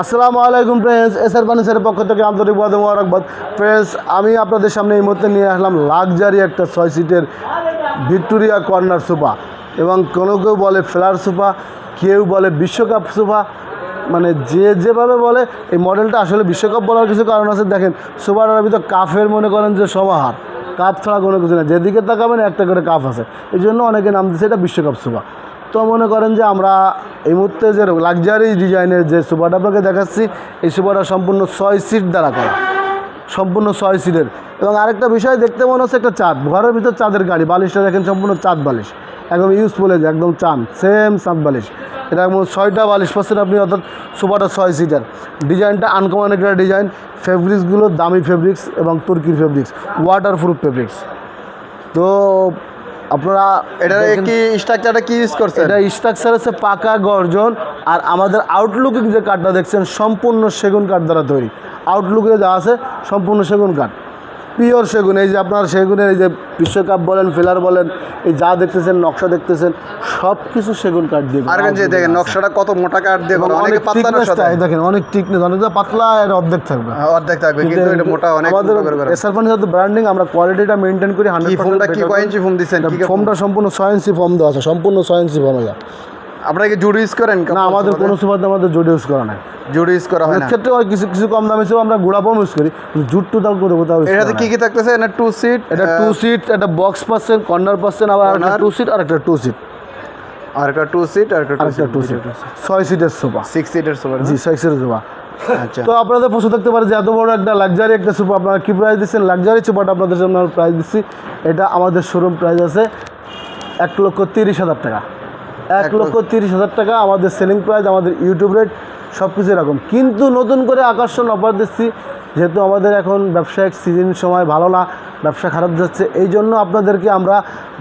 আসসালামু আলাইকুম friends SR ফার্নিচারের পক্ষ থেকে আন্তরিক বাদ মোবারকবাদ। ফ্রেন্ডস আমি আপনাদের সামনে এই মুহূর্তে নিয়ে আসলাম লাক্সারি একটা ছয় সিটের ভিক্টোরিয়া কর্নার সোফা এবং কোনো কেউ বলে ফ্লার সোফা কেউ বলে বিশ্বকাপ সোফা মানে যে যেভাবে বলে, এই মডেলটা আসলে বিশ্বকাপ বলার কিছু কারণ আছে। দেখেন সোফাটার ভিতর কাফের মনে করেন যে সমাহার কাপ ছাড়া কোনো কিছু না যেদিকে তাকাবেন একটা করে কাপ আছে। এই জন্য অনেকে নাম দিচ্ছে এটা বিশ্বকাপ সোফা তো মনে করেন যে আমরা এই মুহূর্তে যে লাক্সারি ডিজাইনের যে সোফাটা আপনাকে দেখাচ্ছি, এই সোফাটা সম্পূর্ণ ছয় সিট দ্বারা করা। সম্পূর্ণ ছয় সিটের এবং আরেকটা বিষয় দেখতে মনে হচ্ছে একটা চাঁদ। ঘরের ভিতর চাঁদের গাড়ি, বালিশটা দেখেন সম্পূর্ণ চাঁদ বালিশ। একদম ইউজফুল যে একদম চান সেম চাঁদ বালিশ। এটা একদম ছয়টা বালিশ পাচ্ছেন আপনি, অর্থাৎ সোফাটা ছয় সিটার ডিজাইনটা আনকমন একটা ডিজাইন। ফেব্রিক্সগুলো দামি ফেব্রিক্স এবং তুর্কির ফেব্রিক্স ওয়াটার প্রুফ ফেব্রিক্স তো আপনারা এটা কি স্ট্রাকচারটা কি ইউজ করছেন? এটা স্ট্রাকচার আছে পাকা গর্জন আর আমাদের আউটলুকিং যে কাঠটা দেখছেন সম্পূর্ণ সেগুন কাঠ দ্বারা তৈরি। আউটলুকে যা আছে সম্পূর্ণ সেগুন কাঠ পিওর সেগুন এই যে আপনার সেগুনের এই যে বিশ্বকাপ বলেন ফিলার বলেন এই যা দেখতেছেন নকশা দেখতেছেন সব কিছু সেগুন কাঠ দিয়ে আর যে দেখেন নকশাটা কত মোটা কাঠ দিয়ে অনেক অনেকে পাতলা দেখেন অনেক টিকনেস অনেকটা পাতলা এর অর্ধেক থাকবে। হ্যাঁ, অর্ধেক থাকবে কিন্তু এটা মোটা অনেক আমাদের। এসআর ফার্নিচার ব্র্যান্ডিং আমরা কোয়ালিটিটা মেনটেন করি কি হান্ড্রেড ফোমটা কি কয় ইঞ্চি ফোম কি ফোমটা সম্পূর্ণ ছয় ইঞ্চি ফোম দেওয়া আছে সম্পূর্ণ ছয় ইঞ্চি ফোম এটা আপনারা কি জুড়ি ইউজ করেন? না আমাদের কোনো সুপারতে আমাদের জোড ইউজ করা নাই। জুড়ি ইউজ করা হয় না? ক্ষেত্রে কিছু কিছু কম দামে ছিল আমরা গুড়া পম ইউজ করি জুট টু তাও কোথাও কোথাও এটাতে করা কি কি থাকতেছে? এটা টু সিট এটা টু সিট একটা বক্স পাচ্ছেন কর্নার পাচ্ছেন আবার একটা টু সিট আর একটা টু সিট আর একটা টু সিট আর একটা টু সিট ছয় সিটের সোফা সিক্স সিটের সোফা জি ছয় সিটের সোফা আচ্ছা। তো আপনাদের প্রশ্ন থাকতে পারে যে এত বড় একটা লাক্সারি একটা সোফা আপনারা কী প্রাইস দিচ্ছেন? লাক্সারি সোফাটা আপনাদের জন্য প্রাইস দিচ্ছি। এটা আমাদের শোরুম প্রাইস আছে এক লক্ষ তিরিশ হাজার টাকা। এক লক্ষ তিরিশ হাজার টাকা আমাদের সেলিং প্রাইস আমাদের ইউটিউব রেট সব কিছু এরকম। কিন্তু নতুন করে আকর্ষণ অফার দিচ্ছি যেহেতু আমাদের এখন ব্যবসায়িক সিজন সময় ভালো না ব্যবসা খারাপ যাচ্ছে এই জন্য আপনাদেরকে আমরা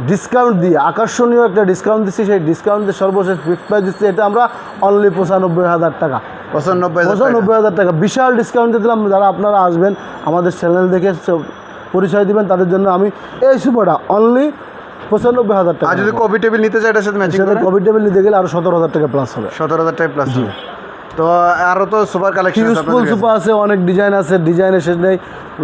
ডিসকাউন্ট দিয়ে আকর্ষণীয় একটা ডিসকাউন্ট দিচ্ছি সেই ডিসকাউন্টের সর্বশেষ ফিক্সড প্রাইস দিচ্ছি এটা আমরা অনলি পঁচানব্বই হাজার টাকা। পঁচানব্বই পঁচানব্বই হাজার টাকা। বিশাল ডিসকাউন্ট দিলাম যারা আপনারা আসবেন আমাদের চ্যানেল দেখে পরিচয় দিবেন তাদের জন্য আমি এই সুপারটা অনলি পঁচানব্বই হাজার টাকা আর যদি কপি টেবিল নিতে চাই এটার সাথে ম্যাচিং সেটা টেবিল নিতে গেলে আরও সতেরো হাজার টাকা প্লাস হবে। সতেরো হাজার টাকা প্লাস তো আরও তো সুপার কালেকশন ইউজফুল সুপা আছে অনেক ডিজাইন আছে ডিজাইনের শেষ নেই।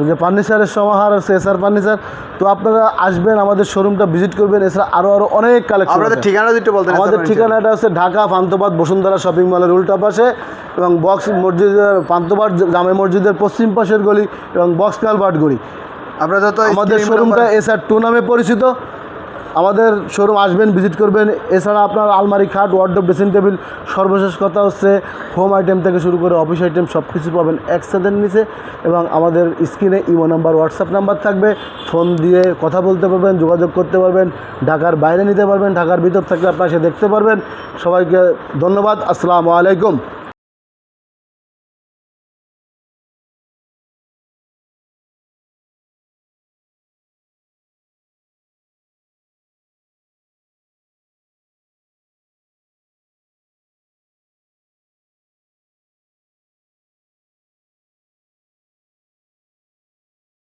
যে ফার্নিচারের সমাহার আছে এসআর ফার্নিচার তো আপনারা আসবেন আমাদের শোরুমটা ভিজিট করবেন। এছাড়া আরও আরও অনেক কালেকশন আপনাদের ঠিকানা যদি বলতেন আমাদের ঠিকানাটা আছে ঢাকা পান্তবাদ বসুন্ধরা শপিং মলের উল্টা পাশে এবং বক্স মসজিদের পান্তবাদ জামে মসজিদের পশ্চিম পাশের গলি এবং বক্স কালভার্ট গলি। আপনাদের তো আমাদের শোরুমটা number- এসআর টু নামে পরিচিত। আমাদের শোরুম আসবেন ভিজিট করবেন। এছাড়া আপনার আলমারি, খাট ওয়ার্ডরোব ড্রেসিং টেবিল সর্বশেষ কথা হচ্ছে হোম আইটেম থেকে শুরু করে অফিস আইটেম সব কিছু পাবেন একসাথে নিচে এবং আমাদের স্ক্রিনে ইমো নাম্বার হোয়াটসঅ্যাপ নাম্বার থাকবে। ফোন দিয়ে কথা বলতে পারবেন, যোগাযোগ করতে পারবেন, ঢাকার বাইরে নিতে পারবেন, ঢাকার ভিতর থাকলে আপনারা সে দেখতে পারবেন। সবাইকে ধন্যবাদ, আসসালামু আলাইকুম।